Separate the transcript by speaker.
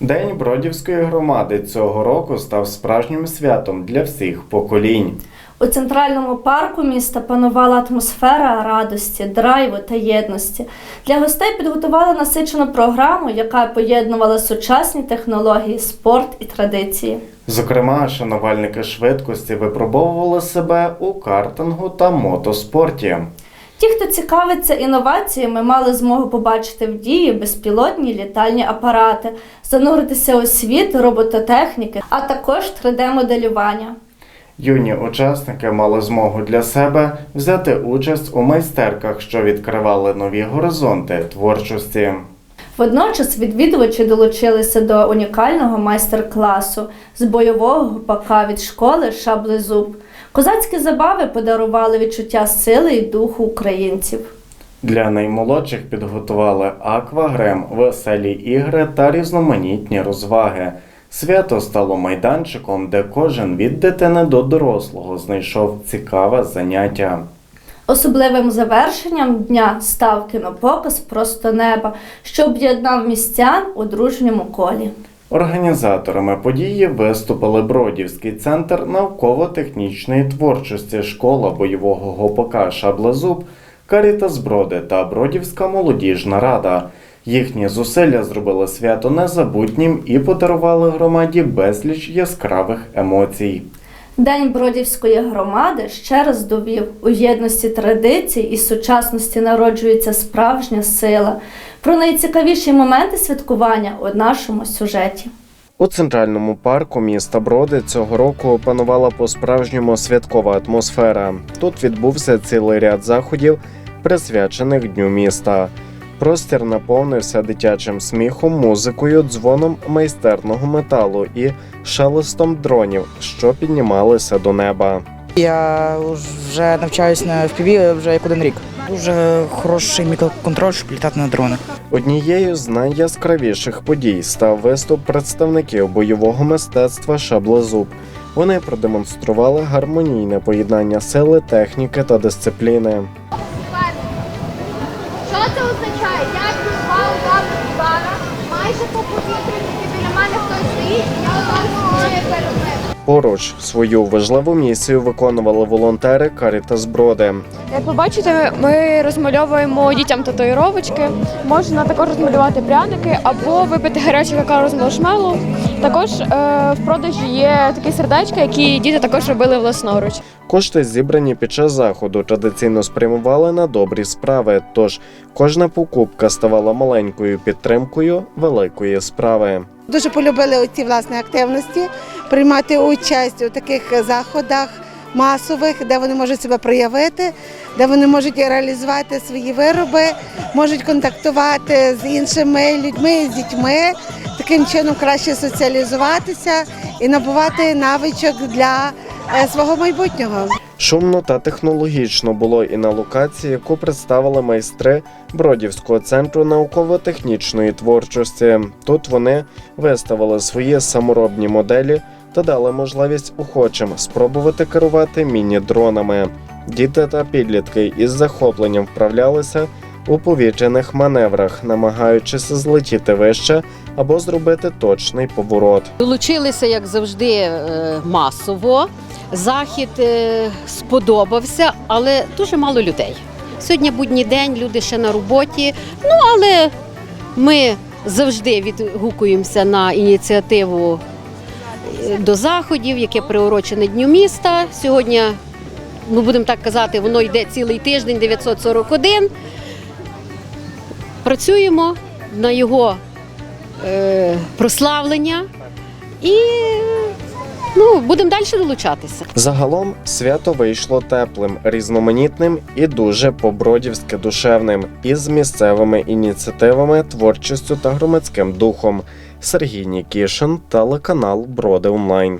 Speaker 1: День Бродівської громади цього року став справжнім святом для всіх поколінь.
Speaker 2: У центральному парку міста панувала атмосфера радості, драйву та єдності. Для гостей підготували насичену програму, яка поєднувала сучасні технології, спорт і традиції.
Speaker 1: Зокрема, шанувальники швидкості випробовували себе у картингу та мотоспорті.
Speaker 2: Ті, хто цікавиться інноваціями, мали змогу побачити в дії безпілотні літальні апарати, зануритися у світ робототехніки, а також 3D-моделювання.
Speaker 1: Юні учасники мали змогу для себе взяти участь у майстерках, що відкривали нові горизонти творчості.
Speaker 2: Водночас відвідувачі долучилися до унікального майстер-класу з бойового гупака від школи Шаблезуб. Козацькі забави подарували відчуття сили і духу українців.
Speaker 1: Для наймолодших підготували аквагрем, веселі ігри та різноманітні розваги. Свято стало майданчиком, де кожен від дитини до дорослого знайшов цікаве заняття.
Speaker 2: Особливим завершенням дня став кінопоказ Просто неба, що об'єднав містян у дружньому колі.
Speaker 1: Організаторами події виступили Бродівський центр науково-технічної творчості, школа бойового гопака Шаблезуб, Карітас Броди та Бродівська молодіжна рада. Їхні зусилля зробили свято незабутнім і подарували громаді безліч яскравих емоцій.
Speaker 2: День Бродівської громади ще раз довів у єдності традицій і сучасності народжується справжня сила. Про найцікавіші моменти святкування у нашому сюжеті.
Speaker 1: У центральному парку міста Броди цього року панувала по-справжньому святкова атмосфера. Тут відбувся цілий ряд заходів, присвячених Дню міста. Простір наповнився дитячим сміхом, музикою, дзвоном майстерного металу і шелестом дронів, що піднімалися до неба.
Speaker 3: Я вже навчаюсь на FPV вже як один рік. Дуже хороший мікроконтроль, щоб літати на дронах.
Speaker 1: Однією з найяскравіших подій став виступ представників бойового мистецтва Шаблезуб. Вони продемонстрували гармонійне поєднання сили, техніки та дисципліни.
Speaker 4: Що це означає? Я призвав вам бара, майже по повітрі, біля мене хтось стоїть, і я одразу перед.
Speaker 1: Поруч свою важливу місію виконували волонтери Карітас Броди.
Speaker 5: Як ви бачите, ми розмальовуємо дітям татуїровочки. Можна також розмалювати пряники або випити гаряче какао з маршмеллоу. Також е, в продажі є такі сердечка, які діти також робили власноруч.
Speaker 1: Кошти, зібрані під час заходу, традиційно спрямували на добрі справи. Тож кожна покупка ставала маленькою підтримкою великої справи.
Speaker 6: Дуже полюбили ці власне активності, приймати участь у таких заходах масових, де вони можуть себе проявити, де вони можуть реалізувати свої вироби, можуть контактувати з іншими людьми, з дітьми, таким чином краще соціалізуватися і набувати навичок для е, свого майбутнього.
Speaker 1: Шумно та технологічно було і на локації, яку представили майстри Бродівського центру науково-технічної творчості. Тут вони виставили свої саморобні моделі та дали можливість охочим спробувати керувати міні-дронами. Діти та підлітки із захопленням вправлялися у повітряних маневрах, намагаючись злетіти вище або зробити точний поворот.
Speaker 7: Долучилися, як завжди, е, масово. Захід е, сподобався, але дуже мало людей. Сьогодні будній день, люди ще на роботі. Ну але ми завжди відгукуємося на ініціативу до заходів, яке приурочене Дню міста. Сьогодні, ну будемо так казати, воно йде цілий тиждень, 941. Працюємо на його е, прославлення і ну, будемо далі долучатися.
Speaker 1: Загалом свято вийшло теплим, різноманітним і дуже по-бродівськи душевним, із місцевими ініціативами, творчістю та громадським духом. Сергій Нікішин, телеканал Броди Онлайн.